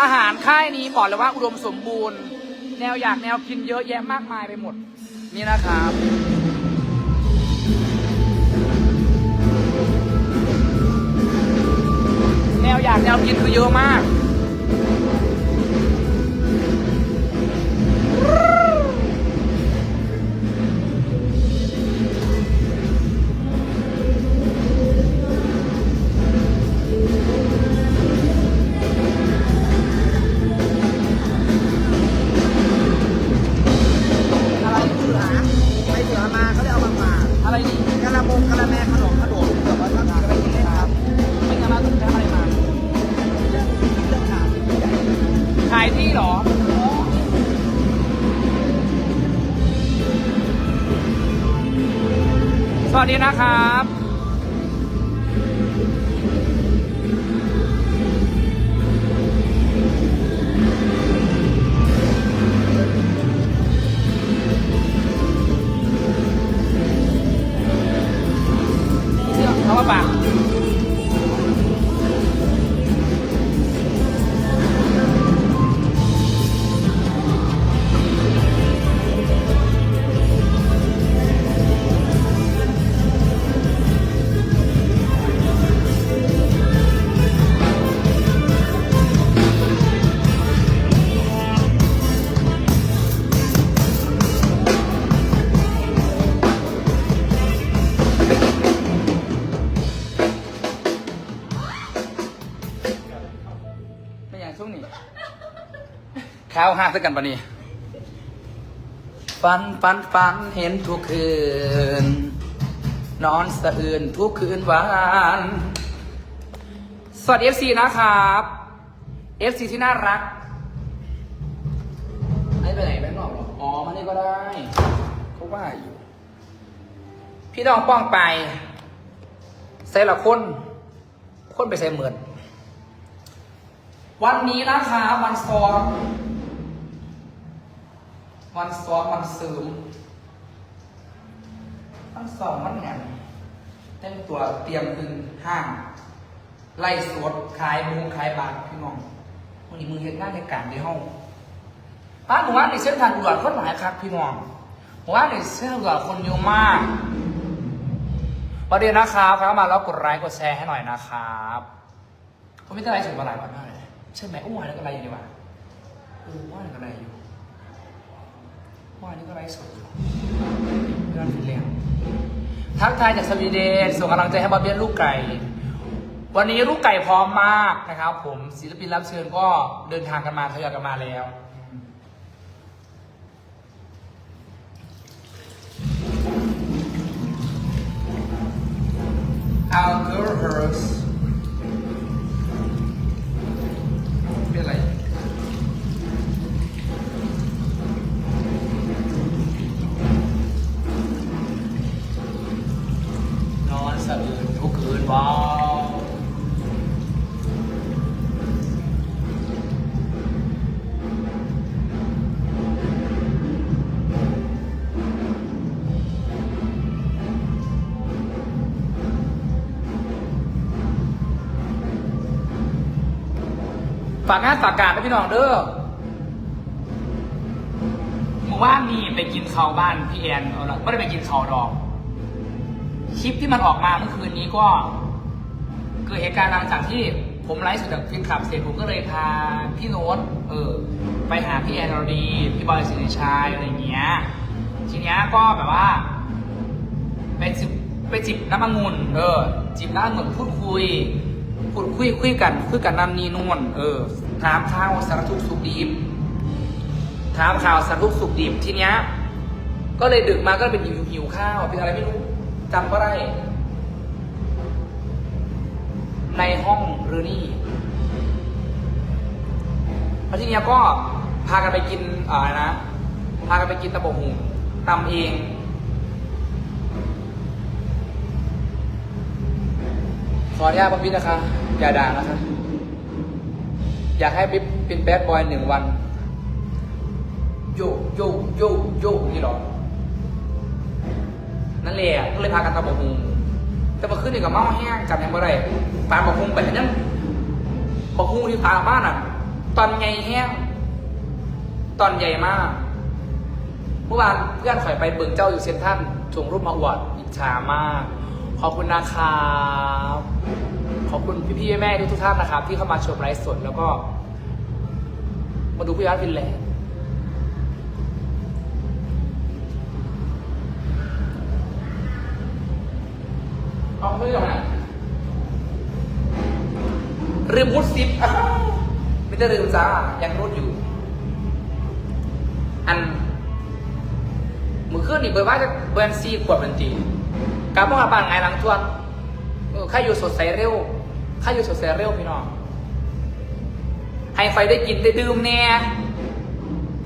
อาหารค่ายนี้บอกเลยว่าอุดมสมบูรณ์ แนวอยากแนวกินเยอะแยะมากมายไปหมด นี่นะครับแนวอยากแนวกินคือเยอะมาก วัสดีนะครับ ข้าห้าสักกันปะนี่ฝันฝันฝันเห็นทุกคืน นอนสะอื่นทุกคืนวันสวัสดี FC นะครับ FC ที่น่ารักไม่ไปไหนแม่นอกหรออ๋อมานี่ก็ได้เขาว่าอยู่ พี่น้องป้องไป ใส่ละคน คนไปใส่เหมือนวันนี้นะคะวันซ้อม วันซ้อมวันซึมวันซ้อมวันแหนแต่งตัวเตรียมขึ้นห้าง ไล่สวดขายมุงขายบาทพี่น้องวันนี้มึงเห็นหน้าในการในห้องป้าหนูว่าในเส้นทางอุดรคนหลายครับพี่น้องผมว่าในเส้นทางอุดรคนเยอะมากประเด็นนะครับเข้ามาแล้วกดไลค์กดแชร์ให้หน่อยนะครับเขาไม่ได้ไลฟ์สดมาหลายวันมากเลยใช่ไหมอุ้มวานนี่ก็ไลฟ์อยู่นี่หว่าเออว่านนี่ก็ไลฟ์อยู่ ว่านนี่ก็ไลฟ์สดเรื่องฟินแลนด์ทักทายจากสวีเดนส่งกำลังใจให้บอเบียนลูกไก่ วันนี้ลูกไก่พร้อมมากนะครับ ผมศิลปินรับเชิญก็เดินทางกันมาทยอยกันมาแล้ว Our girl hers เป็น ฝากงานฝากการนะพี่น้องเด้อเมื่อวานนี่ไปกินข้าวบ้านพี่แอนเอาละไม่ได้ไปกินข้าวดอก คลิปที่มันออกมาเมื่อคืนนี้ก็เกิดเหตุการณ์หลังจากที่ผมไลฟ์สดจากฟินคลับเสร็จผมก็เลยพาพี่โน้ตเออ ไปหาพี่แอนรดีพี่บอยสิริชัยอะไรเงี้ยทีเนี้ยก็แบบว่าไปจิบไปจิบน้ำองุ่นเออจิบน้ำองุ่นพูดคุย พูดคุยคุยกันคุยกันนั่นนี่นู่นเออ ถามข่าวสารทุกสุขดีถามข่าวสารทุกสุขดีทีเนี้ยก็เลยดึกมาก็เลยเป็นหิวหิวข้าวเป็นอะไรไม่รู้จำก็ได้ ในห้องหรือนี่แล้วทีเนี้ยก็พากันไปกินอะไรนะพากันไปกินตะบกหูตำเอง ขออนุญาตพี่นะคะ อย่าด่านะคะ อยากให้ปิ๊บเป็นแบดบอยหนึ่งวัน โยโยโยโยนี่หรอ นั่นแหละก็เลยพากันตำบกฮุงแต่มาขึ้นนี่กับเมาแห้งจำยังไม่ได้ปานบกฮุงไปนั่นบกฮุงที่ตาบ้านอะ ตอนใหญ่แห้ง ตอนใหญ่มากเมื่อวานเพื่อนข่อยไปเบิ่งเจ้าอยู่เซนทันส่งรูปมาอวดอิจฉามาก ขอบคุณนะครับขอบคุณพี่ๆแม่ทุกๆท่านนะครับ ที่เข้ามาชมไลฟ์สดแล้วก็ มาดูพี่อาร์ตฟินแลนด์เอาไม่ได้หรอกนะลืมพุทซิปไม่ได้ลืมจ้า ยังรูดอยู่ อันมือขึ้นนี่เบอร์ว่าจะเบอร์ซีขวดเป็น ตีกลับมาบ้านไงหลังทวนข้าอยู่สดใสเร็วข้าอยู่สดใสเร็วพี่น้องให้ไฟได้กินได้ดื่มแน่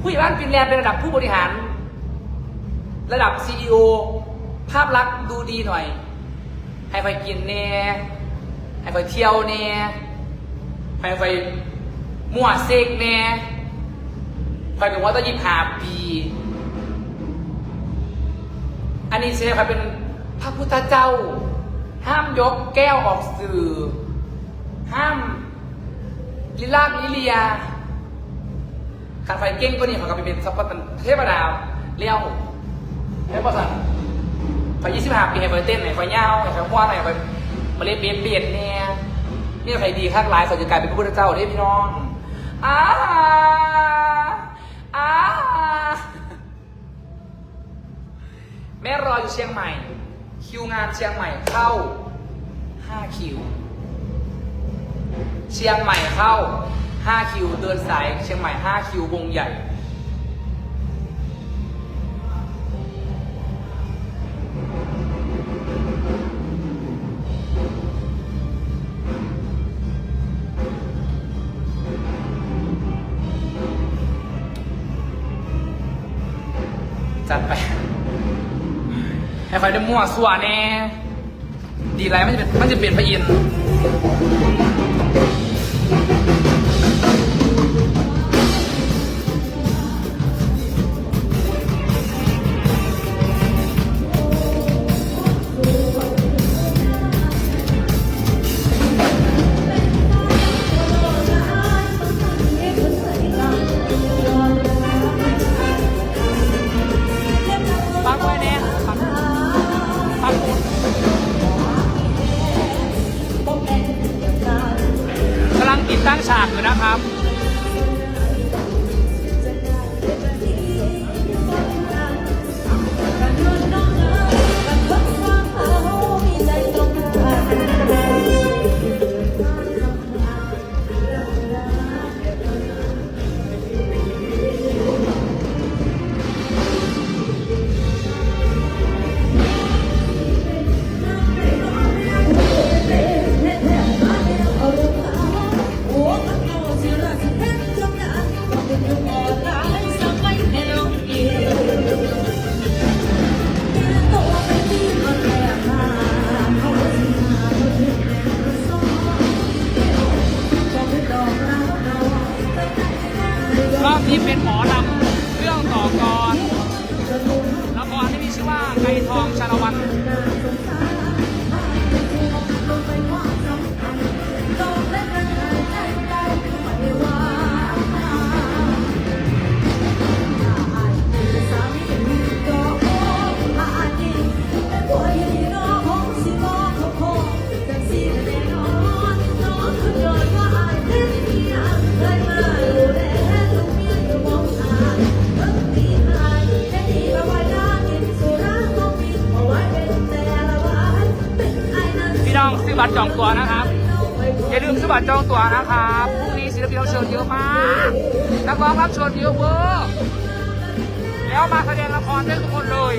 ผู้ใหญ่บ้านฟินแลนด์เป็นระดับผู้บริหาร ระดับซีอภาพลักษณ์ดูดีหน่อย ให้ไฟกินแน่ให้ไฟเที่ยวแน่ให้ไฟมั่วเซกแน่ไฟเป็นว่าต้องยิบหาปี อันนี้เชฟครับเป็น พระพุทธเจ้า ห้ามยกแก้วออกสื่อ ห้ามลิลากลิเลียขันไฟเก่งก็นี่เขาก็ไปเป็นสัพพะเทพดาเลี้ยวเลี้ยวประสันไฟยี่สิบห้าปีให้ไฟเต้นให้ไฟเงาให้ไฟม้วนให้ไฟมาเล่นเบียดเบียดเนี่ยนี่ใครดีข้างร้ายเขาจกลายเป็นพระพุทธเจ้าได้พี่น้องอ้าอ้าแม่รออยู่เชียงใหม่ คิวงานเชียงใหม่เข้า 5 คิว เชียงใหม่เข้า 5 คิว เดินสายเชียงใหม่ 5 คิว วงใหญ่ จัดไป ให้คอยได้มั่วสั่วแน่ ดีไรมันจะเป็นมันจะเปลี่ยนพระอินทร์ากอยู่นะครับ บัตรจองตัวนะครับ อย่าลืมซื้อบัตรจองตัวนะครับพรุ่งนี้ศิลปินรับเชิญเยอะมาก นักร้องรับเชิญเยอะเวอร์แล้วมาแสดงละครได้ทุกคนเลย